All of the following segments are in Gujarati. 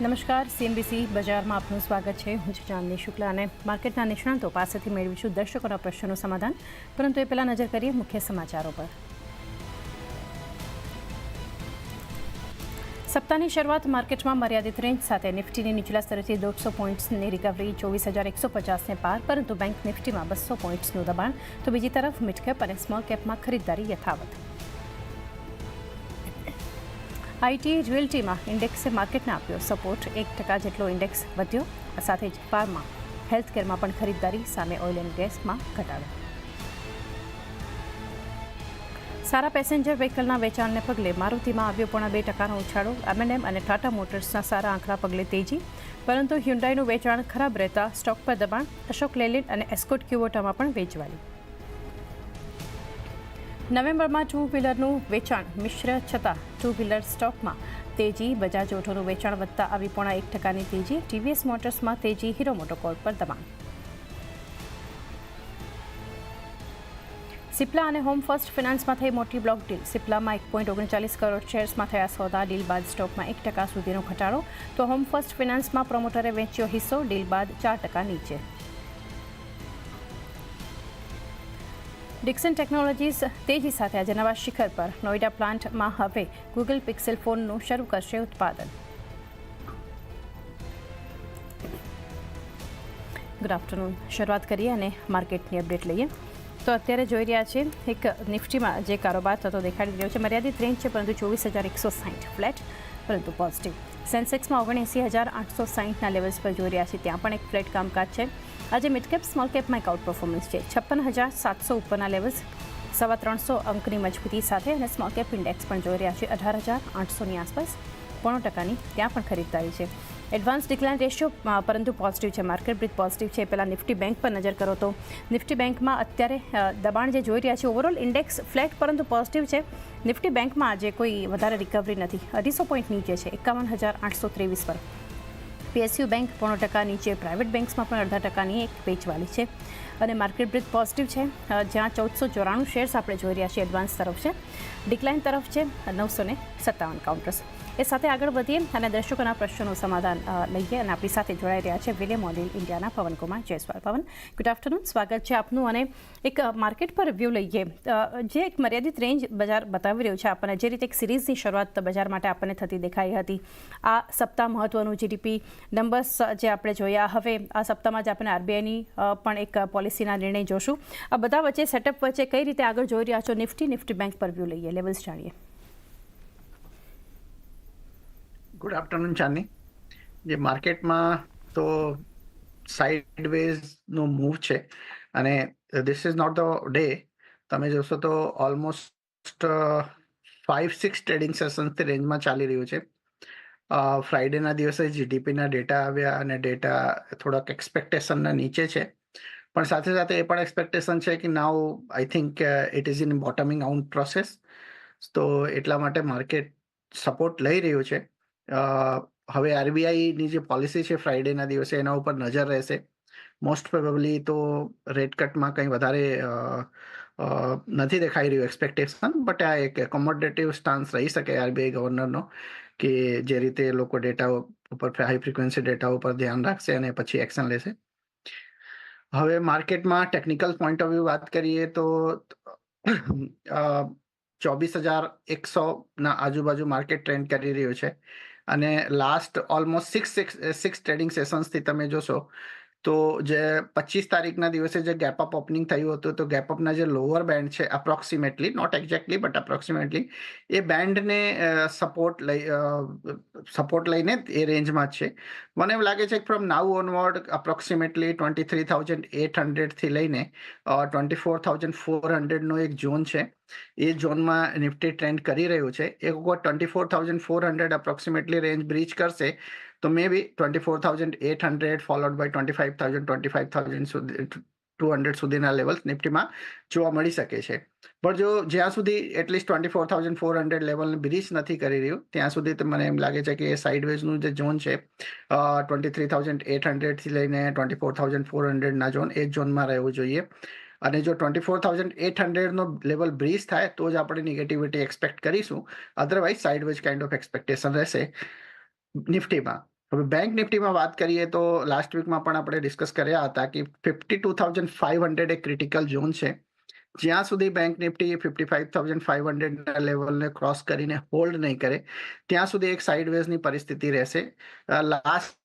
નમસ્કાર સીએનબીસી બજારમાં આપનું સ્વાગત છે. હું છું ચાંદની શુક્લા અને માર્કેટના નિષ્ણાંતો પાસેથી મેળવીશું દર્શકોના પ્રશ્નોનું સમાધાન. પરંતુ એ પહેલાં નજર કરીએ મુખ્ય સમાચારો પર. સપ્તાહની શરૂઆત માર્કેટમાં મર્યાદિત રેન્જ સાથે નિફ્ટીની નીચલા સ્તરેથી દોઢસો પોઈન્ટ્સની રિકવરી ચોવીસ હજાર એકસો પચાસને પાર, પરંતુ બેંક નિફ્ટીમાં બસો પોઈન્ટ્સનું દબાણ. તો બીજી તરફ મિડકેપ અને સ્મોલ કેપમાં ખરીદદારી યથાવત. આઈટી જ્વેલરીમાં ઇન્ડેક્સે માર્કેટને આપ્યો સપોર્ટ. એક ટકા જેટલો ઇન્ડેક્સ વધ્યો સાથે જ ફાર્મા હેલ્થકેરમાં પણ ખરીદદારી સામે ઓઇલ એન્ડ ગેસમાં ઘટાડો. સારા પેસેન્જર વ્હીકલના વેચાણને પગલે મારુતિમાં આવ્યો પોણા બે ટકાનો ઉછાળો. એમએનએમ અને ટાટા મોટર્સના સારા આંકડા પગલે તેજી. પરંતુ હ્યુન્ડાઈનું વેચાણ ખરાબ રહેતા સ્ટોક પર દબાણ. અશોક લેલિન અને એસ્કોટ ક્યુવોટામાં પણ વેચવાલી. નવેમ્બરમાં ટુ વ્હીલરનું વેચાણ મિશ્ર છતાં ટુ વ્હીલર સ્ટોકમાં તેજી, બજાજ ઓટોનું વેચાણ વધતા આવી પોણા એક ટકાની તેજી, ટીવીએસ મોટર્સમાં તેજી, હીરો મોટોકોર્પ પર દબાણ. સિપ્લા અને હોમ ફર્સ્ટ ફિનાન્સમાં થઈ મોટી બ્લોક ડીલ. સિપ્લામાં એક પોઈન્ટ ઓગણચાલીસ કરોડ શેર્સમાં થયા સોદા, ડીલ બાદ સ્ટોકમાં એક ટકા સુધીનો ઘટાડો. તો હોમ ફર્સ્ટ ફિનાન્સમાં પ્રમોટરે વેચ્યો હિસ્સો, ડીલ બાદ ચાર ટકા નીચે. ડિક્સન ટેકનોલોજીસ તેજી સાથે આજે નવા શિખર પર. નોઈડા પ્લાન્ટમાં હવે ગૂગલ પિક્સેલ ફોનનું શરૂ કરશે ઉત્પાદન. ગુડ આફ્ટરનૂન શરૂઆત કરીએ અને માર્કેટની અપડેટ લઈએ. તો અત્યારે જોઈ રહ્યા છે, એક નિફ્ટીમાં જે કારોબાર થતો દેખાડી રહ્યો છે, મર્યાદિત રેન્જ છે, પરંતુ ચોવીસ હજાર એકસો સાઠ ફ્લેટ, પરંતુ પોઝિટિવ સેન્સેક્સમાં ઓગણએંસી હજાર આઠસો સાહીઠના લેવલ્સ પર જોઈ રહ્યા છે, ત્યાં પણ એક ફ્લેટ કામકાજ છે. આજે મિડકેપ સ્મોલ કેપમાં એક આઉટ પરફોર્મન્સ છે. છપ્પન હજાર સાતસો ઉપરના લેવલ્સ સવા ત્રણસો અંકની મજબૂતી સાથે અને સ્મોલ કેપ ઇન્ડેક્સ પણ જોઈ રહ્યા છે. અઢાર હજાર આઠસોની આસપાસ પોણો ટકાની ત્યાં પણ ખરીદદારી છે. એડવાન્સ ડિક્લાઇન રેશિયો પરંતુ પોઝિટિવ છે. માર્કેટ બ્રિથ પોઝિટિવ છે. પહેલાં નિફ્ટી બેંક પર નજર કરો તો નિફ્ટી બેંકમાં અત્યારે દબાણ જે જોઈ રહ્યા છે ઓવરઓલ ઇન્ડેક્સ ફ્લેટ પરંતુ પોઝિટિવ છે. નિફ્ટી બેંકમાં આજે કોઈ વધારે રિકવરી નથી. અઢીસો પોઈન્ટ નીચે છે. એકાવન હજાર આઠસો ત્રેવીસ પર. પીએસયુ બેંક પોણો ટકા નીચે પ્રાઇવેટ બેંક્સમાં પણ અડધા ટકાની એક વેચવાલી છે. અને માર્કેટ બ્રિજ પોઝિટિવ છે. જ્યાં ચૌદસો ચોરાણું શેર્સ આપણે જોઈ રહ્યા છીએ એડવાન્સ તરફ છે. ડિક્લાઇન તરફ છે નવસો ને સત્તાવન કાઉન્ટર્સ. એ સાથે આગળ વધીએ અને દર્શકોના પ્રશ્નોનું સમાધાન લઈએ અને આપણી સાથે જોડાઈ રહ્યા છે વિલે મોડેલ ઇન્ડિયાના પવનકુમાર જયસ્વાલ. પવન ગુડ આફ્ટરનૂન સ્વાગત છે આપનું અને એક માર્કેટ પર વ્યૂ લઈએ. જે એક મર્યાદિત રેન્જ બજાર બતાવી રહ્યું છે આપણને, જે રીતે એક સિરીઝની શરૂઆત બજાર માટે આપણને થતી દેખાઈ હતી. આ સપ્તાહ મહત્વનું જીડીપી નંબર્સ જે આપણે જોયા, હવે આ સપ્તાહમાં જ આપણે આરબીઆઈની પણ એક પોલિસીના નિર્ણય જોશું. આ બધા વચ્ચે સેટઅપ વચ્ચે કઈ રીતે આગળ જોઈ રહ્યા છો? નિફ્ટી નિફ્ટી બેંક પર વ્યૂ લઈએ. લેવલ્સ જાણીએ. ગુડ આફ્ટરનૂન ચાંદની જે માર્કેટમાં તો સાઇડવેઝનો મૂવ છે અને this is not the day તમે જોશો તો ઓલમોસ્ટ ફાઇવ સિક્સ ટ્રેડિંગ સેશન્સથી રેન્જમાં ચાલી રહ્યું છે. ફ્રાઈડેના દિવસે જીડીપીના ડેટા આવ્યા અને ડેટા થોડાક એક્સપેક્ટેશનના નીચે છે. પણ સાથે સાથે એ પણ એક્સપેક્ટેશન છે કે now I think it is in bottoming out process તો એટલા માટે માર્કેટ સપોર્ટ લઈ રહ્યું છે. હવે આરબીઆઈની જે પોલિસી છે ફ્રાઈડેના દિવસે એના ઉપર નજર રહેશે. મોસ્ટ પ્રોબેબલી તો રેટ કટમાં કંઈ વધારે નથી દેખાઈ રહ્યું એક્સપેક્ટેશન બટ આ એક કોમોડેટિવ સ્ટાન્સ રહી શકે આરબીઆઈ ગવર્નરનો કે જે રીતે લોકો ડેટા ઉપર હાઈ ફ્રિકવન્સી ડેટા ઉપર ધ્યાન રાખશે અને પછી એક્શન લેશે. હવે માર્કેટમાં ટેકનિકલ પોઈન્ટ ઓફ વ્યૂ વાત કરીએ તો ચોવીસ હજાર એકસોના આજુબાજુ માર્કેટ ટ્રેન્ડ કરી રહ્યું છે. અને last almost six six trading સેશન્સથી તમે જોશો તો જે પચીસ તારીખના દિવસે જે ગેપ અપ ઓપનિંગ થયું હતું, તો ગેપ અપના જે લોઅર બેન્ડ છે approximately not exactly but approximately એ બેન્ડને સપોર્ટ લઈ સપોર્ટ લઈને એ રેન્જમાં છે. મને એમ લાગે છે કે from now onward approximately twenty three thousand eight હંડ્રેડથી લઈને ટ્વેન્ટી ફોર થાઉઝન્ડ ફોર હંડ્રેડનો એક ઝોન છે. એ ઝોનમાં નિફ્ટી ટ્રેન્ડ કરી રહ્યું છે. એક વખત twenty four thousand four hundred approximately range breach કરશે. By twenty five thousand twenty five thousand સુધી ટુ હંડ્રેડ સુધીના લેવલ્સ નિફ્ટીમાં જોવા મળી શકે છે. પણ જો જ્યાં સુધી at least twenty four thousand four hundred લેવલને બ્રીચ નથી કરી રહ્યું, ત્યાં સુધી તો મને એમ લાગે છે કે એ સાઇડવેઝનું જે ઝોન છે ટ્વેન્ટી થ્રી થાઉઝન્ડ એટ હંડ્રેડથી લઈને ટ્વેન્ટી ફોર થાઉઝન્ડ ફોર હંડ્રેડના ઝોન એ ઝોનમાં રહેવું જોઈએ. અને જો ટ્વેન્ટી ફોર થાઉઝન્ડ એટ હંડ્રેડનો લેવલ બ્રીચ થાય, તો જ આપણે નેગેટિવિટી એક્સપેક્ટ કરીશું. Otherwise sideways kind of expectation રહેશે નિફ્ટીમાં. હવે બેંક નિફ્ટીમાં વાત કરીએ તો લાસ્ટ વીકમાં પણ આપણે ડિસ્કસ કર્યા હતા કે fifty two thousand five hundred એક ક્રિટિકલ ઝોન છે. જ્યાં સુધી bank Nifty fifty five thousand five હંડ્રેડના લેવલને ક્રોસ કરીને હોલ્ડ નહીં કરે, ત્યાં સુધી એક સાઇડવેઝની પરિસ્થિતિ રહેશે. લાસ્ટ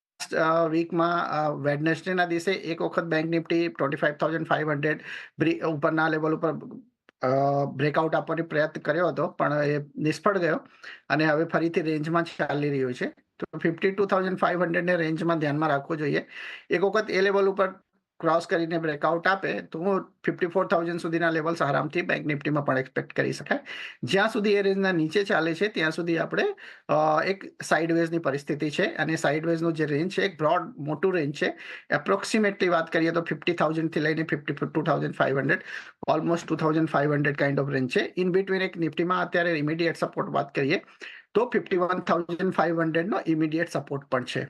વીકમાં વેડનેસડેના દિવસે એક વખત bank Nifty twenty five thousand five hundred ઉપરના લેવલ ઉપર બ્રેકઆઉટ આપવાનો પ્રયત્ન કર્યો હતો, પણ એ નિષ્ફળ ગયો અને હવે ફરીથી રેન્જમાં ચાલી રહ્યું છે. તો ફિફ્ટી ટુ થાઉઝન્ડ ફાઇવ હંડ્રેડને રેન્જમાં ધ્યાનમાં રાખવું જોઈએ. એક વખત એ લેવલ ઉપર ક્રોસ કરીને બ્રેકઆઉટ આપે, તો ફિફ્ટી ફોર થાઉઝન્ડ સુધીના લેવલ્સ આરામથી બેંક નિફ્ટીમાં પણ એક્સપેક્ટ કરી શકાય. જ્યાં સુધી એ રેન્જના નીચે ચાલે છે, ત્યાં સુધી આપણે એક સાઇડવેઝની પરિસ્થિતિ છે અને સાઇડવેઝનો જે રેન્જ છે, એક બ્રોડ મોટું રેન્જ છે એપ્રોક્સિમેટલી વાત કરીએ તો ફિફ્ટી થાઉઝન્ડથી લઈને fifty two thousand five hundred almost two thousand five hundred kind of range છે. ઇન બિટવીન એક નિફ્ટીમાં અત્યારે ઇમિડિયેટ સપોર્ટ વાત કરીએ, તો ફિફ્ટી વન થાઉઝન્ડ ફાઇવ હંડ્રેડનો ઇમિડિયેટ સપોર્ટ પણ છે.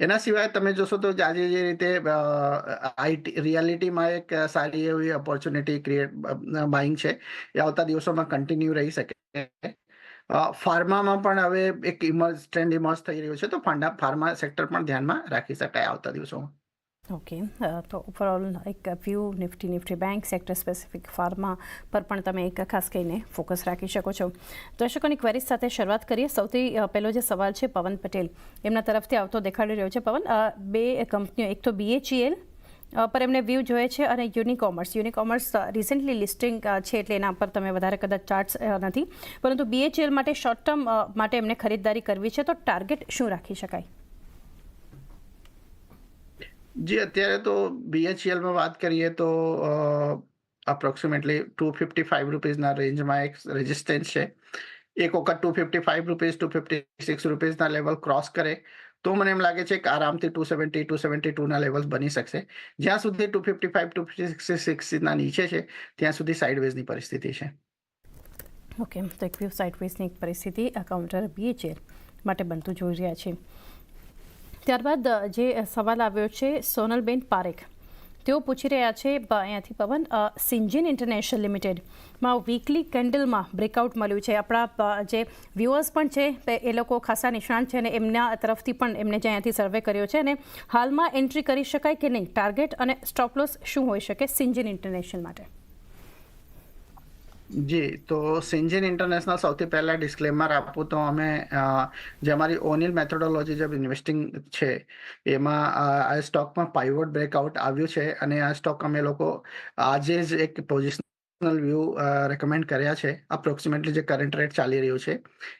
એના સિવાય તમે જોશો તો આજે જે રીતે આઈટી રિયાલિટીમાં એક સારી એવી ઓપોર્ચ્યુનિટી ક્રિએટ બાઇંગ છે, એ આવતા દિવસોમાં કન્ટિન્યુ રહી શકે. ફાર્મામાં પણ હવે એક ઇમર્જ ટ્રેન્ડ ઇમર્જ થઈ રહ્યો છે, તો ફાર્મા સેક્ટર પણ ધ્યાનમાં રાખી શકાય આવતા દિવસોમાં. ઓકે તો ઓવરઓલ એક view Nifty Nifty bank sector specific pharma પર પણ તમે એક ખાસ કરીને ફોકસ રાખી શકો છો. દર્શકોની ક્વેરીઝ સાથે શરૂઆત કરીએ. સૌથી પહેલો જે સવાલ છે, પવન પટેલ. એમના તરફથી આવતો દેખાડી રહ્યો છે પવન. બે કંપનીઓ, એક તો બીએચઈએલ પર એમને વ્યૂ જોઈએ છે અને યુનિકોમર્સ યુનિકોમર્સ રિસેન્ટલી લિસ્ટિંગ છે એટલે એના પર તમે વધારે કદાચ ચાર્ટ્સ નથી. પરંતુ બીએચઈએલ માટે શોર્ટ ટર્મ માટે એમને ખરીદદારી કરવી છે. તો ટાર્ગેટ શું રાખી શકાય? જી, અત્યારે તો બીએચઈએલમાં વાત કરીએ તો અપ્રોક્સિમેટલી ટુ ફિફ્ટી ફાઇવ રૂપીઝના રેન્જમાં એક રેઝિસ્ટન્સ છે. એક વખત two fifty five rupees two fifty six રૂપીઝના level cross કરે, તો મને એમ લાગે છે કે આરામથી ટુ સેવન્ટી ટુ સેવન્ટી ટુના લેવલ્સ બની શકશે. જ્યાં સુધી two fifty five two fifty સિક્સના નીચે છે, ત્યાં સુધી સાઇડવેઝની પરિસ્થિતિ છે. ઓકે તો એક સાઇડવેઝની એક પરિસ્થિતિ કાઉન્ટર બીએચએલ માટે બનતું જોઈ રહ્યા છે ત્યારબાદ જે સવાલ આવ્યો છે સોનલબેન પારેખ. તેઓ પૂછી રહ્યા છે અહીંયાથી પવન સિંજિન ઇન્ટરનેશનલ લિમિટેડમાં વીકલી કેન્ડલમાં બ્રેકઆઉટ મળ્યું છે. આપણા જે વ્યુઅર્સ પણ છે એ લોકો ખાસા નિષ્ણાંત છે અને એમના તરફથી પણ એમને જે અહીંયાથી સર્વે કર્યો છે અને હાલમાં એન્ટ્રી કરી શકાય કે નહીં? ટાર્ગેટ અને સ્ટોપ લોસ શું હોઈ શકે સિંજિન ઇન્ટરનેશનલ માટે? જી, તો સિન્જિન ઇન્ટરનેશનલ સૌથી પહેલા ડિસ્ક્લેમર આપું તો અમે જે અમારી ઓનિલ મેથોડોલોજી જે ઇન્વેસ્ટિંગ છે, એમાં આ સ્ટોકમાં પાઇવોટ બ્રેકઆઉટ આવ્યું છે અને આ સ્ટોક અમે લોકો આજે જ એક પોઝિશનલ વ્યૂ રેકમેન્ડ કર્યા છે. અપ્રોક્સિમેટલી જે કરંટ રેટ ચાલી રહ્યું છે,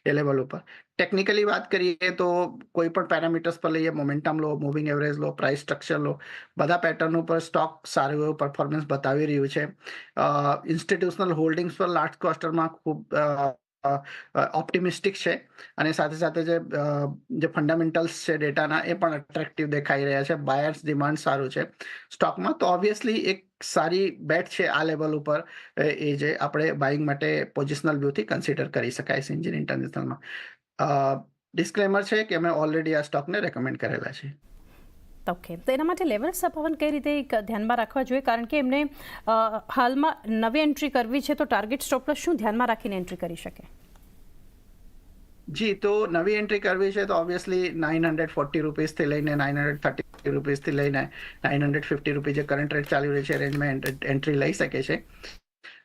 એ લેવલ ઉપર. ટેકનિકલી વાત કરીએ તો કોઈ પણ પેરામીટર્સ પર લઈએ મોમેન્ટમ લો મૂવિંગ એવરેજ લો પ્રાઇસ સ્ટ્રક્ચર લો, બધા પેટર્ન ઉપર સ્ટોક સારું એવું પરફોર્મન્સ બતાવી રહ્યું છે. ઇન્સ્ટિટ્યુશનલ હોલ્ડિંગ્સ પર લાસ્ટ ક્વાર્ટરમાં ખૂબ ઓપ્ટિમિસ્ટિક છે અને સાથે સાથે જે જે ફંડામેન્ટલ્સ છે ડેટાના એ પણ અટ્રેક્ટિવ દેખાઈ રહ્યા છે. બાયર્સ ડિમાન્ડ સારું છે. સ્ટોકમાં તો ઓબ્વિયસલી એક સારી બેટ છે આ લેવલ ઉપર, એ જે આપણે બાઇંગ માટે પોઝિશનલ વ્યૂથી કન્સિડર કરી શકાય છે ઇન્જિન ઇન્ટરનેશનલમાં ડિસ્ક્લેમર છે કે અમે ઓલરેડી આ સ્ટોકને રેકમેન્ડ કરેલા છે. ઓકે તો એના માટે લેવલ્સ પવન કઈ રીતે ધ્યાનમાં રાખવા જોઈએ? કારણ કે એમને હાલમાં નવી એન્ટ્રી કરવી છે તો ટાર્ગેટ સ્ટોપ લોસ શું ધ્યાનમાં રાખીને એન્ટ્રી કરી શકે? જી તો નવી એન્ટ્રી કરવી છે તો ઓબ્વિયસલી નાઇન હંડ્રેડ ફોર્ટી રૂપીઝથી લઈને નાઇન હંડ્રેડ થર્ટી રૂપીઝથી લઈને નાઇન હંડ્રેડ ફિફ્ટી રૂપીઝ જે કરંટ રેટ ચાલી રહી છે રેન્જમાં એન્ટ્રી લઈ શકે છે.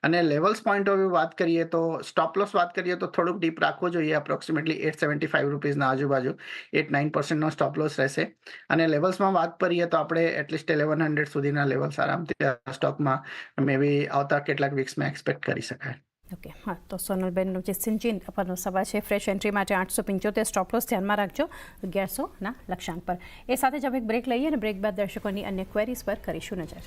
અને લેવલ્સ પોઈન્ટ ઓફ વ્યૂ વાત કરીએ તો સ્ટોપ લોસ વાત કરીએ તો થોડુંક ડીપ રાખવો જોઈએ અપ્રોક્સિમેટલી એટ સેવન્ટી ફાઇવ રૂપીઝના આજુબાજુ. એટ નાઇન પર્સન્ટનો સ્ટોપ લોસ રહેશે. અને લેવલ્સમાં વાત કરીએ તો આપણે એટલીસ્ટ ઇલેવન હંડ્રેડ સુધીના લેવલ્સ આરામથી સ્ટોકમાં મે આવતા કેટલાક વીક્સમાં એક્સપેક્ટ કરી શકાય. ઓકે હા, તો સોનલબેનનું જે સિંચિન પરનો સવાલ છે ફ્રેશ એન્ટ્રી માટે આઠસો પંચોતેર સ્ટોપ લોસ ધ્યાનમાં રાખજો અગિયારસોના લક્ષ્યાંક પર. એ સાથે જ હવે એક બ્રેક લઈએ અને બ્રેક બાદ દર્શકોની અન્ય ક્વેરીઝ પર કરીશું નજર.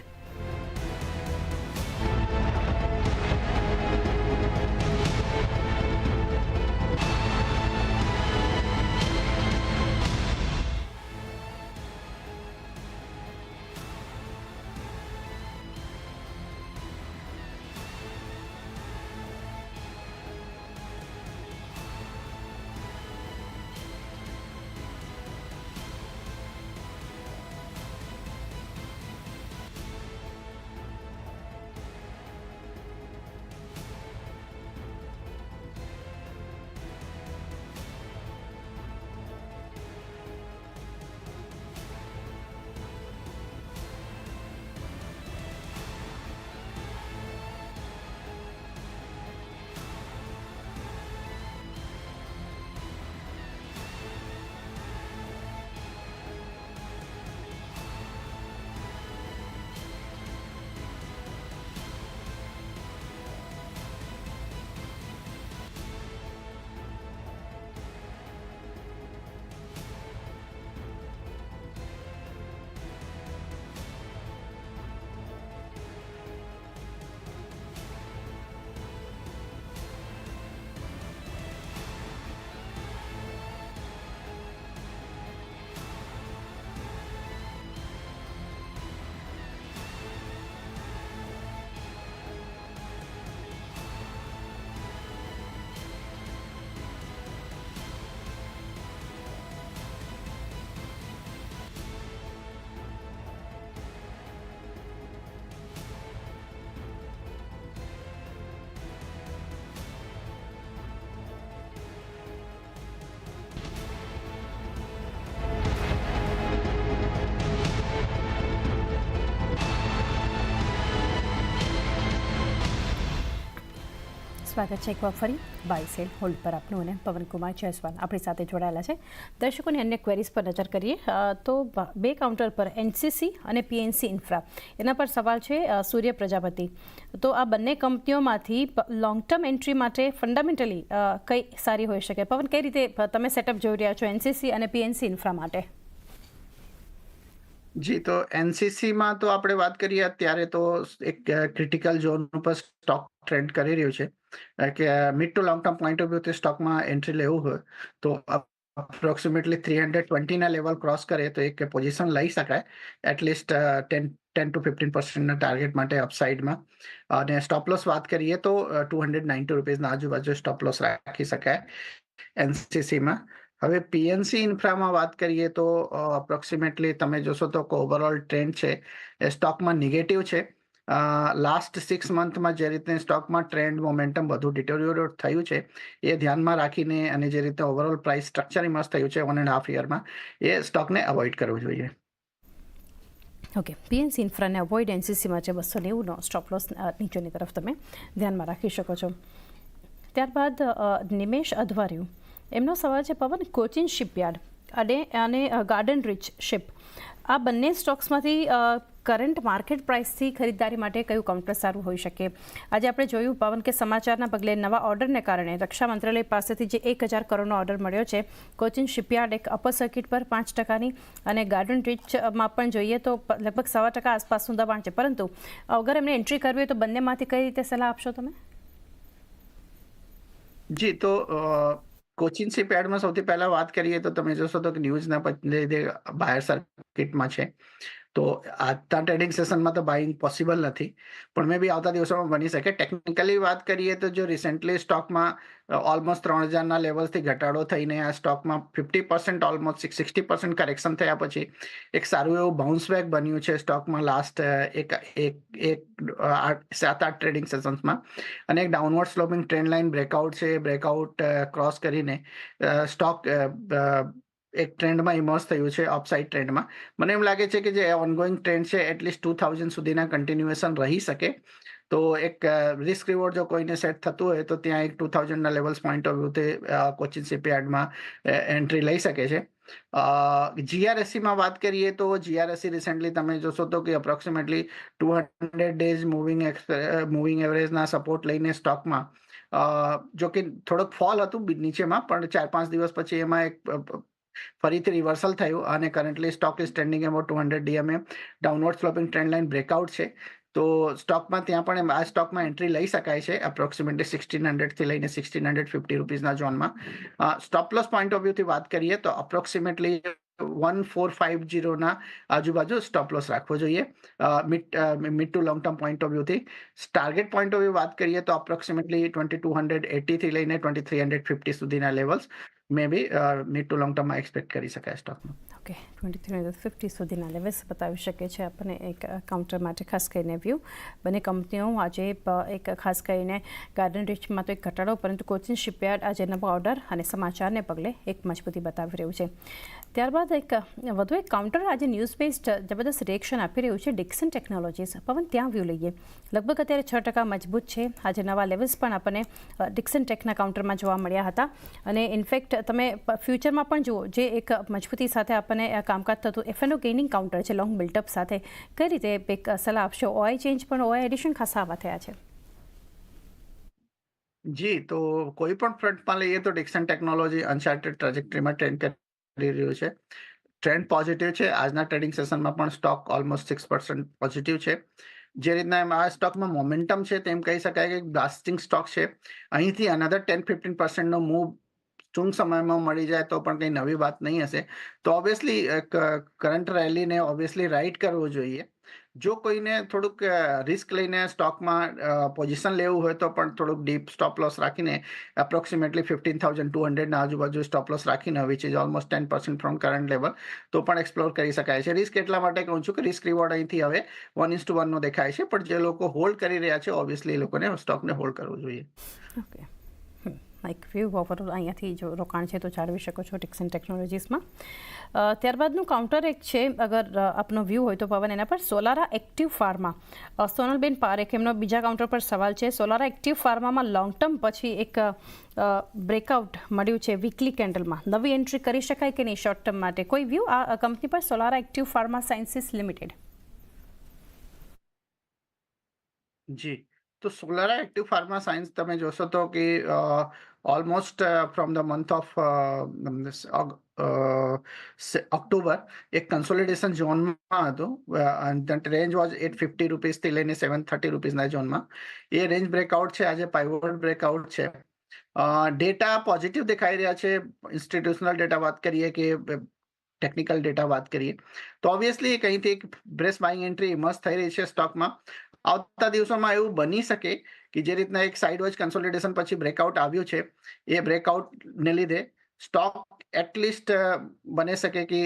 સ્વાગત છે એકવાર ફરી. બાય સેલ હોલ્ડ પર આપનું અને પવનકુમાર જયસ્વાલ આપણી સાથે જોડાયેલા છે. દર્શકોની અન્ય ક્વેરીઝ પર નજર કરીએ. તો બે કાઉન્ટર પર એનસીસી અને પીએનસી ઇન્ફ્રા એના પર સવાલ છે સૂર્ય પ્રજાપતિ. તો આ બંને કંપનીઓમાંથી લોંગ ટર્મ એન્ટ્રી માટે ફંડામેન્ટલી કઈ સારી હોઈ શકે? પવન, કઈ રીતે તમે સેટઅપ જોઈ રહ્યા છો એનસીસી અને પીએનસી ઇન્ફ્રા માટે? જી, તો એનસીસીમાં તો આપણે વાત કરીએ, અત્યારે તો એક ક્રિટિકલ ઝોન ઉપર સ્ટોક ટ્રેન્ડ કરી રહ્યું છે. કે mid to long term point of વ્યૂથી સ્ટોકમાં એન્ટ્રી લેવું હોય તો અપ્રોક્સિમેટલી થ્રી હંડ્રેડ ટ્વેન્ટીના લેવલ ક્રોસ કરે તો એક પોઝિશન લઈ શકાય at least ten ten to fifteen પર્સન્ટના target માટે અપસાઇડમાં અને સ્ટોપ લોસ વાત કરીએ તો ટુ હંડ્રેડ નાઇન્ટી રૂપીઝના આજુબાજુ સ્ટોપ લોસ રાખી શકાય એનસીસીમાં હવે પીએનસી ઇન્ફ્રામાં વાત કરીએ તો અપ્રોક્સિમેટલી તમે જોશો તો ઓવરઓલ ટ્રેન્ડ છે એ સ્ટોકમાં નિગેટિવ છે લાસ્ટ સિક્સ મંથમાં જે રીતે સ્ટોકમાં ટ્રેન્ડ મોમેન્ટમ બધું ડિટોરિયોરેટ થયું છે, એ ધ્યાનમાં રાખીને અને જે રીતે ઓવરઓલ પ્રાઇસ સ્ટ્રક્ચર ઇમર્સ થયું છે વન એન્ડ હાફ યરમાં એ સ્ટોકને અવોઇડ કરવું જોઈએ. ઓકે પીએનસી ઇન્ફ્રાને અવોઇડ એનસીસીમાં છે બસો નેવુંનો સ્ટોપ લોસ નીચેની તરફ તમે ધ્યાનમાં રાખી શકો છો. ત્યારબાદ નિમેશ અધવાર્યું. એમનો સવાલ છે, પવન કોચિન શિપયાર્ડ અને અને ગાર્ડન રિચ શિપ આ બંને સ્ટોક્સમાંથી કરંટ માર્કેટ પ્રાઇસથી ખરીદદારી માટે કયું કાઉન્ટર સારું હોઈ શકે? આજે આપણે જોયું પવન કે સમાચારના પગલે નવા ઓર્ડરને કારણે રક્ષા મંત્રાલય પાસેથી જે એક હજાર કરોડનો ઓર્ડર મળ્યો છે, કોચિન શિપયાર્ડ એક અપર સર્કિટ પર પાંચ ટકાની અને ગાર્ડન રીચમાં પણ જોઈએ તો લગભગ સવા ટકા આસપાસનું દબાણ છે. પરંતુ, અગર એમને એન્ટ્રી કરવી હોય તો બંનેમાંથી કઈ રીતે સલાહ આપશો તમે? જી, તો કોચિન શિપયાર્ડમાં સૌથી પહેલા વાત કરીએ તો તમે જોશો તો ન્યૂઝના લીધે બાયર સર્કિટમાં છે તો આજના ટ્રેડિંગ સેશનમાં તો બાઇંગ પોસિબલ નથી. પણ મે બી આવતા દિવસોમાં બની શકે. ટેકનિકલી વાત કરીએ તો જો રિસેન્ટલી સ્ટોકમાં ઓલમોસ્ટ ત્રણ હજારના લેવલથી ઘટાડો થઈને આ સ્ટોકમાં fifty percent almost sixty percent correction થયા પછી એક સારું એવું બાઉન્સ બેક બન્યું છે સ્ટોકમાં લાસ્ટ એક એક એક સાત, આઠ ટ્રેડિંગ સેશન્સમાં અને એક downward sloping trend line breakout છે. બ્રેકઆઉટ ક્રોસ કરીને સ્ટોક એક ટ્રેન્ડમાં ઇમર્સ થયું છે અપસાઇડ ટ્રેન્ડમાં. મને એમ લાગે છે કે જે ઓનગોઈંગ ટ્રેન્ડ છે એટલીસ્ટ ટુ થાઉઝન્ડ સુધીના કન્ટિન્યુએશન રહી શકે. તો એક રિસ્ક રિવોર્ડ જો કોઈને સેટ થતું હોય, તો ત્યાં એક ટુ થાઉઝન્ડના લેવલ્સ પોઈન્ટ ઓફ વ્યૂથી કોચિન શિપયાર્ડમાં એન્ટ્રી લઈ શકે છે. જીઆરએસસીમાં વાત કરીએ તો જીઆરએસસી રિસેન્ટલી તમે જોશો તો કે approximately two hundred days moving moving એવરેજના support લઈને સ્ટોકમાં જો કે થોડોક ફોલ હતું નીચેમાં, પણ ચાર પાંચ દિવસ પછી એમાં એક ફરીથી રિવર્સલ થયું અને currently stock is trending about two hundred DMA downward sloping trend line breakout છે. તો સ્ટોકમાં ત્યાં પણ આ સ્ટોકમાં એન્ટ્રી લઈ શકાય છે એપ્રોક્સિમેટલી સિક્સટીન હંડ્રેડથી લઈને સિક્સટીન હંડ્રેડ ફિફ્ટી રૂપીઝના ઝોનમાં સ્ટોપલસ પોઈન્ટ ઓફ વ્યૂથી વાત કરીએ તો અપ્રોક્સિમેટલી વન ફોર ફાઇવ જીરોના આજુબાજુ સ્ટોપ લોસ રાખવો જોઈએ. Mid mid to long term point of વ્યૂથી target point of view વાત કરીએ તો અપ્રોક્સિમેટલી ટ્વેન્ટી ટુ હંડ્રેડ એટીથી લઈને ટ્વેન્ટી થ્રી હંડ્રેડ ફિફ્ટી સુધીના levels may be mid to long ટર્મમાં એક્સપેક્ટ કરી શકાય સ્ટોકમાં okay twenty three hundred fifty સુધીના લેવલ્સ બતાવી શકે છે આપણને એક કાઉન્ટર માટે, ખાસ કરીને વ્યૂ બંને કંપનીઓ આજે એક ખાસ કરીને ગાર્ડન રીચમાં તો એક ઘટાડો, પરંતુ કોચિન શિપયાર્ડ આજે નવો ઓર્ડર અને સમાચારને પગલે એક મજબૂતી બતાવી રહ્યું છે. ત્યારબાદ એક વધુ એક કાઉન્ટર આજે ન્યૂઝ બેસ્ડ જબરદસ્ત રિએક્શન આપી રહ્યું છે ડિક્સન ટેકનોલોજીસ પવન, ત્યાં વ્યૂ લઈએ. લગભગ અત્યારે છ ટકા મજબૂત છે. આજે નવા લેવલ્સ પણ આપણને ડિક્સન ટેકના કાઉન્ટરમાં જોવા મળ્યા હતા. અને ઇનફેક્ટ તમે ફ્યુચરમાં પણ જુઓ, જે એક મજબૂતી સાથે આપણને આ કામકાજ થતું એફએનઓ ગેઇનિંગ કાઉન્ટર છે લોંગ બિલ્ટઅપ સાથે. કઈ રીતે એક સલાહ આપશો? ઓઆઈ ચેન્જ પણ ઓઆઈ એડિશન ખાસા આવા થયા છે. જી, તો કોઈ પણ ફ્રન્ટમાં લઈએ તો ડિક્સન ટેકનોલોજી અનચાર્ટેડ ટ્રેજેક્ટરીમાં ટ્રેન્ડ કરી રહ્યું છે. ટ્રેન્ડ પોઝિટિવ છે. આજના ટ્રેડિંગ સેશનમાં પણ stock almost six percent positive છે. જે રીતના એમ આ સ્ટોકમાં મોમેન્ટમ છે, તેમ કહી શકાય કે બ્લાસ્ટિંગ સ્ટોક છે. અહીંથી અનધર ટેન ફિફ્ટીન પર્સન્ટનો મૂવ ટૂંક સમયમાં મળી જાય તો પણ કંઈ નવી વાત નહીં હશે. તો ઓબ્વિયસલી કરંટ રેલીને ઓબ્વિયસલી રાઇટ કરવું જોઈએ. જો કોઈને થોડુંક રિસ્ક લઈને સ્ટોકમાં પોઝિશન લેવું હોય તો પણ થોડુંક ડીપ સ્ટોપ લોસ રાખીને એપ્રોક્સિમેટલી ફિફ્ટીન થાઉઝન્ડ ટુ હંડ્રેડના આજુબાજુ સ્ટોપ લોસ રાખીને which is almost ten percent from current level તો પણ એક્સપ્લોર કરી શકાય છે. રિસ્ક એટલા માટે કહું છું કે રિસ્ક રિવોર્ડ અહીંથી હવે વન ઇસ ટુ વનનો દેખાય છે. પણ જે લોકો હોલ્ડ કરી રહ્યા છે ઓબ્વિયસલી એ લોકોને સ્ટોકને હોલ્ડ કરવું જોઈએ. ઓકે એક વ્યૂ ઓવરઓલ અહીંયાથી જો રોકાણ છે તો જાળવી શકો છો ટિક્સન ટેકનોલોજીસમાં અ, ત્યારબાદનું કાઉન્ટર એક છે અગર આપનો વ્યૂ હોય તો પવન એના પર. Solara active pharma. સોનલબેન પારેખ એમનો બીજા કાઉન્ટર પર સવાલ છે. સોલારા એક્ટિવ ફાર્મામાં લોંગ ટર્મ પછી એક બ્રેકઆઉટ મળ્યું છે વીકલી કેન્ડલમાં નવી એન્ટ્રી કરી શકાય કે નહીં શોર્ટ ટર્મ માટે? કોઈ વ્યૂ આ કંપની પર Solara active pharma sciences limited ji. તો સોલારા એક્ટિવ ફાર્મા સાયન્સ તમે જોશો તો કે almost from the month of October એક કન્સોલિડેશન ઝોનમાં હતું. રેન્જ વોઝ એટ ફિફ્ટી રૂપીસથી લઈને સેવન થર્ટી રૂપીસના ઝોનમાં. એ રેન્જ બ્રેકઆઉટ છે, આજે પાઇવોટ બ્રેકઆઉટ છે. ડેટા પોઝિટિવ દેખાઈ રહ્યા છે. ઇન્સ્ટિટ્યુશનલ ડેટા વાત કરીએ કે ટેકનિકલ ડેટા વાત કરીએ. તો ઓબ્વિયસલી કંઈથી એક બ્રેસ બાઇંગ એન્ટ્રી મસ્ત થઈ રહી છે સ્ટોકમાં આવતા દિવસોમાં એવું બની શકે કે જે રીતના એક સાઇડવેજ કન્સોલિડેશન પછી બ્રેકઆઉટ આવ્યું છે, એ બ્રેકઆઉટને લીધે સ્ટોક એટલીસ્ટ બની શકે કે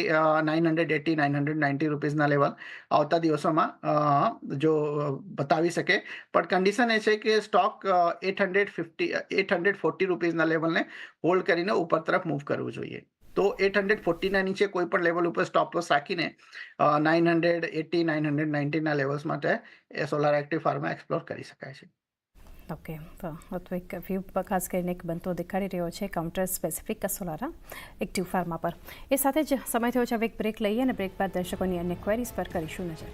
nine hundred eighty nine hundred ninety રૂપીઝના level આવતા દિવસોમાં જો બતાવી શકે. પણ કન્ડિશન એ છે કે stock at hundred fifty at hundred forty રૂપીઝના લેવલને હોલ્ડ કરીને ઉપર તરફ મૂવ કરવું જોઈએ. તો એટ હંડ્રેડ ફોર્ટીના નીચે કોઈ પણ લેવલ ઉપર સ્ટોપ લોસ રાખીને nine hundred eighty nine hundred નાઇન્ટીના levels માટે એ સોલાર એક્ટિવ ફાર્મા એક્સપ્લોર કરી શકાય છે. ઓકે તો એક વ્યૂ ખાસ કરીને એક બનતો દેખાડી રહ્યો છે counter specific Solara active pharma પર. એ સાથે જ સમય થયો છે, હવે એક બ્રેક લઈએ અને બ્રેક બાદ દર્શકોની અન્ય ક્વેરીઝ પર કરીશું નજર.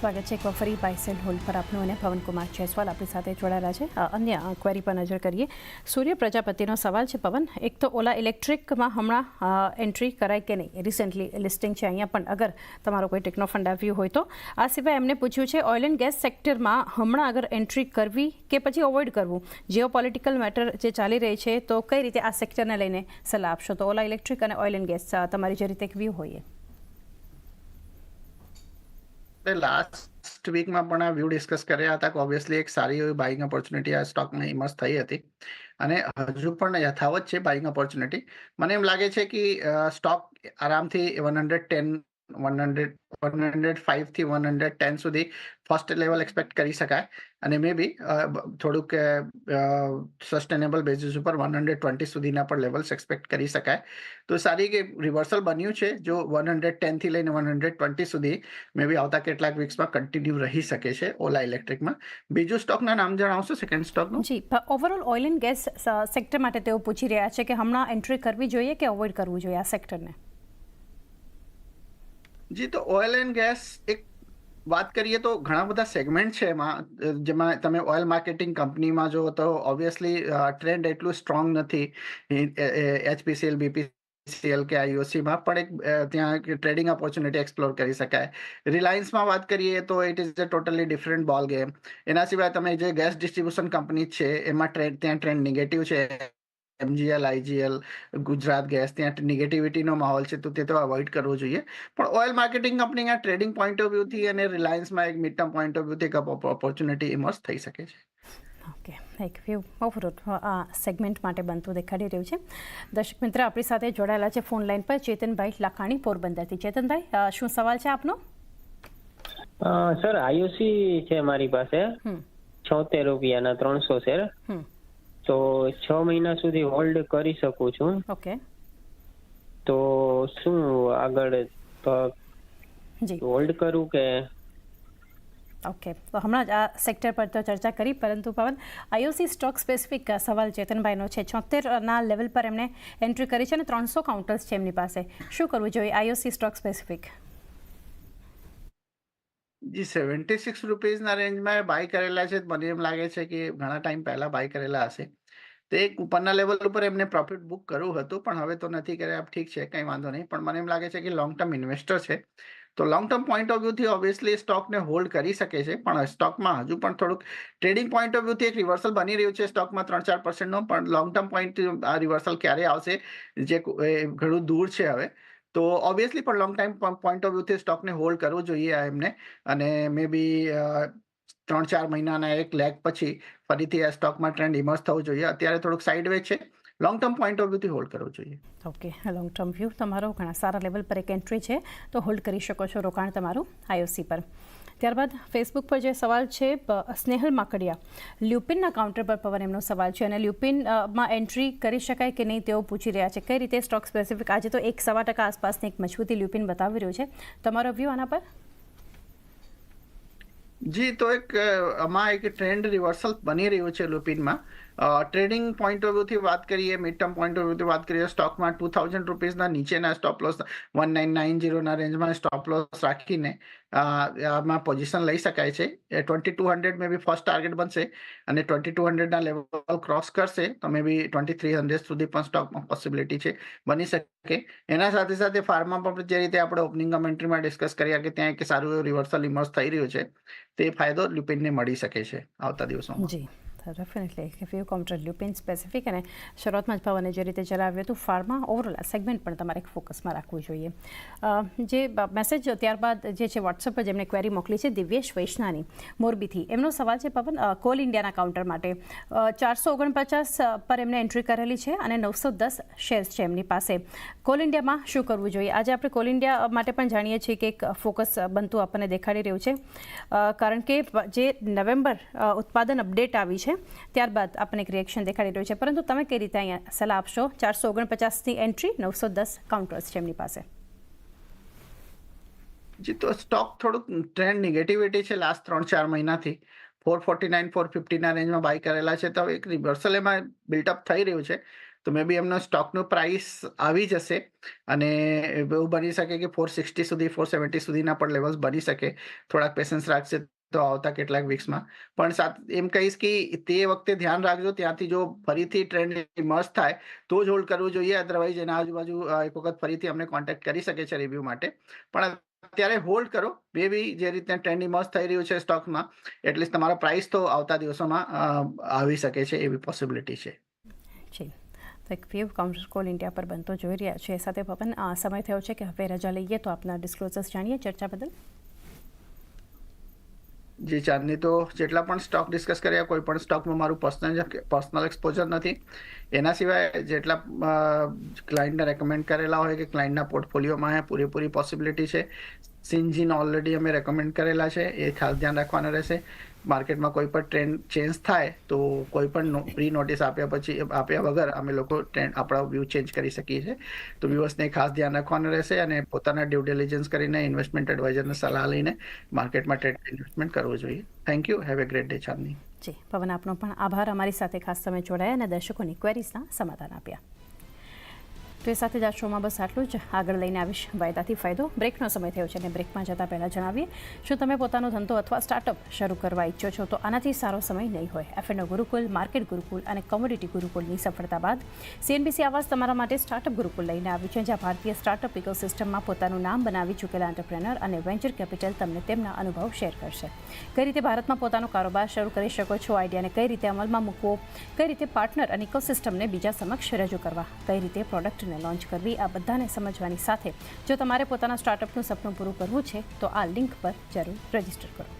સ્વાગત છે એકવાર ફરી બાયસેલ હોલ પર આપનું અને પવનકુમાર જયસ્વાલ આપણી સાથે જોડાયેલા છે. અન્ય ક્વેરી પર નજર કરીએ. સૂર્ય પ્રજાપતિનો સવાલ છે પવન. એક તો ઓલા ઇલેક્ટ્રિકમાં હમણાં એન્ટ્રી કરાય કે નહીં? રિસેન્ટલી લિસ્ટિંગ છે અહીંયા, પણ અગર તમારો કોઈ ટેકનો ફંડ આવ્યું હોય તો. આ સિવાય એમને પૂછ્યું છે ઓઇલ એન્ડ ગેસ સેક્ટરમાં હમણાં અગર એન્ટ્રી કરવી કે પછી અવોઇડ કરવું? જીઓ પોલિટિકલ મેટર જે ચાલી રહી છે, તો કઈ રીતે આ સેક્ટરને લઈને સલાહ આપશો? તો ઓલા ઇલેક્ટ્રિક અને ઓઇલ એન્ડ ગેસ તમારી જે રીતે એક વ્યૂ હોઈએ લાસ્ટ વીકમાં પણ આ વ્યૂ ડિસ્કસ કર્યા હતા કે ઓબ્વિયસલી એક સારી એવી બાઇંગ ઓપોર્ચ્યુનિટી આ સ્ટોકમાં ઇમર્સ થઈ હતી. અને હજુ પણ યથાવત છે બાઇંગ ઓપોર્ચ્યુનિટી મને એમ લાગે છે કે સ્ટોક આરામથી one hundred ten one hundred one hundred ten સુધી ફર્સ્ટ લેવલ એક્સપેક્ટ કરી શકાય. અને મે બી, થોડુંક સસ્ટેનેબલ બેઝિસ ઉપર વન હંડ્રેડ ટ્વેન્ટી સુધીના પણ લેવલ્સ એક્સપેક્ટ કરી શકાય. તો સારી કે રિવર્સલ બન્યું છે. જો વન હંડ્રેડ ટેનથી લઈને વન હંડ્રેડ ટ્વેન્ટી સુધી મે બી આવતા કેટલાક વીક્સમાં કન્ટિન્યુ રહી શકે છે ઓલા ઇલેક્ટ્રિકમાં બીજું સ્ટોકના નામ જણાવશો second સ્ટોકનું ji overall oil and gas sector માટે તેઓ પૂછી રહ્યા છે કે હમણાં એન્ટ્રી કરવી જોઈએ કે અવોઇડ કરવું જોઈએ આ સેક્ટરને જી, તો ઓઇલ એન્ડ ગેસ એક વાત કરીએ તો ઘણા બધા સેગમેન્ટ છે એમાં, જેમાં તમે ઓઇલ માર્કેટિંગ કંપનીમાં જો, તો ઓબ્વિયસલી ટ્રેન્ડ એટલું સ્ટ્રોંગ નથી. એચપીસીએલ બીપીસીએલ કે આઈઓસીમાં પણ એક ત્યાં ટ્રેડિંગ ઓપોર્ચ્યુનિટી એક્સપ્લોર કરી શકાય. રિલાયન્સમાં વાત કરીએ તો it is a totally different ball game એના સિવાય તમે જે ગેસ ડિસ્ટ્રીબ્યુશન કંપની છે, એમાં ટ્રેન્ડ ત્યાં ટ્રેન્ડ નેગેટિવ છે. એમજીએલ આઈજીએલ ગુજરાત ગેસ ત્યાં નેગેટિવિટીનો માહોલ છે તો તે તો અવોઇડ કરવો જોઈએ. પણ ઓઇલ માર્કેટિંગ કંપનીના ટ્રેડિંગ પોઈન્ટ ઓફ વ્યૂથી અને રિલાયન્સમાં એક મિડ ટર્મ પોઈન્ટ ઓફ વ્યૂથી એક ઓપોર્ચ્યુનિટી ઇમર્સ થઈ શકે છે. ઓકે થેન્ક યુ ઓવરઓલ આ સેગમેન્ટ માટે બનતું દેખાડી રહ્યું છે. દર્શક મિત્ર આપણી સાથે જોડાયેલા છે ફોન લાઈન પર ચેતનભાઈ લાખાણી પોરબંદરથી. ચેતનભાઈ શું સવાલ છે આપનો? સર આયુસી છે મારી પાસે. છોતેર રૂપિયાના ત્રણસો શેર હમ. તો છ મહિના સુધી હોલ્ડ કરી શકું છું. ઓકે. તો શું આગળ જી. હોલ્ડ કરું કે? ઓકે. તો હમણાં જ આ સેક્ટર પર તો ચર્ચા કરી પરંતુ પવન આઈઓસી સ્ટોક સ્પેસિફિક સવાલ ચેતનભાઈનો છે. છોતેરના લેવલ પર એમણે એન્ટ્રી કરી છે અને ત્રણસો કાઉન્ટર્સ છે એમની પાસે. શું કરવું જોઈએ IOC stock specific ji seventy six રૂપીઝના રેન્જમાં બાય કરેલા છે. મને એમ લાગે છે કે ઘણા ટાઈમ પહેલા બાય કરેલા હશે. તે એક ઉપરના લેવલ ઉપર એમને પ્રોફિટ બુક કરવું હતું, પણ હવે તો નથી કર્યા. ઠીક છે, કંઈ વાંધો નહીં. પણ મને એમ લાગે છે કે લોંગ ટર્મ ઇન્વેસ્ટર છે. તો લોંગ ટર્મ પોઈન્ટ ઓફ વ્યૂથી ઓબ્વિયસલી સ્ટોકને હોલ્ડ કરી શકે છે, પણ સ્ટોકમાં હજુ પણ થોડુંક ટ્રેડિંગ પોઈન્ટ ઓફ વ્યૂથી એક રિવર્સલ બની રહ્યું છે સ્ટોકમાં ત્રણ ચાર પર્સન્ટનો પણ લોંગ ટર્મ પોઈન્ટ આ રિવર્સલ ક્યારે આવશે? જે ઘણું દૂર છે હવે. તો ઓબ્વિયસલી પણ લોંગ ટાઈમ પોઈન્ટ ઓફ વ્યૂથી સ્ટોકને હોલ્ડ કરવું જોઈએ એમને. અને મે બી ત્રણ ચાર મહિનાના એક લેગ પછી ફરીથી આ સ્ટોકમાં ટ્રેન્ડ ઇમર્સ થવું જોઈએ. અત્યારે થોડુંક સાઇડવેજ છે. લોંગ ટર્મ પોઈન્ટ ઓફ વ્યૂથી હોલ્ડ કરવું જોઈએ. ઓકે લોંગ ટર્મ વ્યૂ તમારો ઘણા સારા લેવલ પર એક એન્ટ્રી છે. તો હોલ્ડ કરી શકો છો રોકાણ તમારું આઈઓસી પર. ત્યારબાદ ફેસબુક પર જે સવાલ છે સ્નેહલ માકડિયા. લ્યુપિનના કાઉન્ટર પર પવન એમનો સવાલ છે અને લ્યુપિનમાં એન્ટ્રી કરી શકાય કે નહીં તેઓ પૂછી રહ્યા છે. કઈ રીતે સ્ટોક સ્પેસિફિક આજે તો એક સવા ટકા આસપાસની એક મજબૂતી લ્યુપિન બતાવી રહ્યું છે. તમારો વ્યૂ આના પર? જી, તો એક આમાં એક ટ્રેન્ડ રિવર્સલ બની રહ્યું છે લુપિનમાં ટ્રેડિંગ પોઈન્ટ ઓફ વ્યૂથી વાત કરીએ મિડ ટર્મ પોઈન્ટ ઓફ વ્યૂથી વાત કરીએ સ્ટોકમાં ટુ થાઉઝન્ડ રૂપીઝના નીચેના stop loss one nine nine જીરોના રેન્જમાં સ્ટોપ લોસ રાખીને આમાં પોઝિશન લઈ શકાય છે. એ twenty two hundred may be first target બનશે અને ટ્વેન્ટી ટુ હંડ્રેડના લેવલ ક્રોસ કરશે તો may be twenty three hundred સુધી પણ સ્ટોકમાં પોસિબિલિટી છે, બની શકે. એના સાથે સાથે ફાર્મા પણ જે રીતે આપણે ઓપનિંગ કમેન્ટ્રીમાં ડિસ્કસ કર્યા કે ત્યાં એક સારું રિવર્સલ ઇમર્સ થઈ રહ્યું છે, તે ફાયદો લ્યુપિનને મળી શકે છે આવતા દિવસોમાં. Ji you come to Lupin specific અને શરૂઆતમાં જ પવને જે રીતે ચલાવ્યું હતું ફાર્મા ઓવરઓલ આ સેગમેન્ટ પણ તમારે ફોકસમાં રાખવું જોઈએ. જે મેસેજ ત્યારબાદ જે છે વોટ્સઅપ પર જેમણે ક્વેરી મોકલી છે, દિવ્યેશ વૈષ્ણાની, મોરબીથી. એમનો સવાલ છે પવન કોલ ઇન્ડિયાના કાઉન્ટર માટે. ચારસો ઓગણપચાસ પર એમને એન્ટ્રી કરેલી છે અને નવસો દસ શેર્સ છે એમની પાસે. કોલ ઇન્ડિયામાં શું કરવું જોઈએ? આજે આપણે કોલ ઇન્ડિયા માટે પણ જાણીએ છીએ કે એક ફોકસ બનતું આપણને દેખાડી રહ્યું છે. કારણ કે, જે નવેમ્બર ઉત્પાદન અપડેટ આવી છે ત્યારબાદ આપણને એક રિએક્શન દેખાડી રહ્યું છે. પરંતુ તમે કઈ રીતે અહીંયા સલાહ આપશો? ચારસો ઓગણપચાસની એન્ટ્રી નવસો દસ કાઉન્ટર્સ છે એમની પાસે. જી, તો સ્ટોક થોડુંક ટ્રેન્ડ નેગેટિવિટી છે લાસ્ટ ત્રણ ચાર મહિનાથી. ફોર ફોર્ટી નાઇન ફોર ફિફ્ટીના રેન્જમાં બાય કરેલા છે. તો એક રિવર્સલ એમાં બિલ્ટઅપ થઈ રહ્યું છે. તો મે બી એમનો સ્ટોકનું પ્રાઇસ આવી જશે અને એવું બની શકે કે ફોર સિક્સટી સુધી ફોર સેવન્ટી સુધીના પણ લેવલ્સ બની શકે. થોડાક પેશન્સ રાખશે તો આવતા કેટલાક વીક્સમાં પણ સાથ એમ કહીશ કે તે વખતે ધ્યાન રાખજો, ત્યાંથી જો ફરીથી ટ્રેન્ડ ઇમર્સ થાય, તો જ હોલ્ડ કરવું જોઈએ. અદરવાઇઝ એના આજુબાજુ એક વખત ફરીથી અમને કોન્ટેક્ટ કરી શકે છે રિવ્યૂ માટે. પણ અત્યારે હોલ્ડ કરો. બે બી જે રીતે ટ્રેન્ડ ઇમર્સ થઈ રહ્યું છે સ્ટોકમાં એટલીસ્ટ તમારો પ્રાઇસ તો આવતા દિવસોમાં આવી શકે છે, એવી પોસિબિલિટી છે. જી. તો એક વ્યૂ કાઉન્ટર કોલ ઇન્ડિયા પર બનતો જોઈ રહ્યા છે. સાથે પવન સમય થયો છે કે હવે રજા લઈએ, તો આપના ડિસ્ક્લોઝર્સ જાણીએ ચર્ચા બદલ. જી ચાંદની તો જેટલા પણ સ્ટોક ડિસ્કસ કર્યા, કોઈ પણ સ્ટોકમાં મારું પર્સનલ પર્સનલ એક્સપોઝર નથી. એના સિવાય જેટલા ક્લાયન્ટને રેકમેન્ડ કરેલા હોય કે ક્લાયન્ટના પોર્ટફોલિયોમાં પૂરેપૂરી પોસિબિલિટી છે. સિન્જીન ઓલરેડી અમે રેકમેન્ડ કરેલા છે, એ ખાસ ધ્યાન રાખવાનું રહેશે. માર્કેટમાં કોઈ પણ ટ્રેન્ડ ચેન્જ થાય, તો કોઈ પણ પ્રી નોટિસ આપ્યા પછી, આપ્યા વગર અમે લોકો ટ્રેન્ડ આપણા વ્યૂ ચેન્જ કરી શકીએ છીએ. તો વ્યૂઅર્સને ખાસ ધ્યાન રાખવાનું રહેશે અને પોતાના ડ્યુ ડિલિજન્સ કરીને ઇન્વેસ્ટમેન્ટ એડવાઇઝરને સલાહ લઈને માર્કેટમાં ટ્રેડ ઇન્વેસ્ટમેન્ટ કરવું જોઈએ. Thank you have a great day Chandni ji, Pavan, આપનો પણ આભાર. અમારી સાથે ખાસ સમય જોડાયા અને દર્શકોની ક્વેરીઝના સમાધાન આપ્યા. તો એ સાથે જ આ શોમાં બસ આટલું જ. આગળ લઈને આવીશ વાયદાથી ફાયદો. બ્રેકનો સમય થયો છે અને બ્રેકમાં જતાં પહેલાં જણાવીએ. શું તમે પોતાનો ધંધો અથવા સ્ટાર્ટઅપ શરૂ કરવા ઈચ્છો છો? તો આનાથી સારો સમય નહીં હોય. એફએનઓ ગુરુકુલ માર્કેટ ગુરુકુલ અને કોમોડિટી ગુરુકુલની સફળતા બાદ સીએનબીસી આવાસ તમારા માટે સ્ટાર્ટઅપ ગુરુકુલ લઈને આવ્યું છે, જ્યાં ભારતીય સ્ટાર્ટઅપ ઇકોસિસ્ટમમાં પોતાનું નામ બનાવી ચૂકેલા એન્ટરપ્રેનર અને વેન્ચર કેપિટલ તમને તેમના અનુભવ શેર કરશે. કઈ રીતે ભારતમાં પોતાનો કારોબાર શરૂ કરી શકો છો? આઈડિયાને કઈ રીતે અમલમાં મૂકવો? કઈ રીતે પાર્ટનર અને ઇકોસિસ્ટમને બીજા સમક્ષ રજૂ કરવા? કઈ રીતે પ્રોડક્ટને લોન્ચ કરવી આ બધાને સમજવાની સાથે જો તમારે પોતાના સ્ટાર્ટઅપનું સપનું પૂરું કરવું છે, તો આ લિંક પર જરૂર રજિસ્ટર કરો.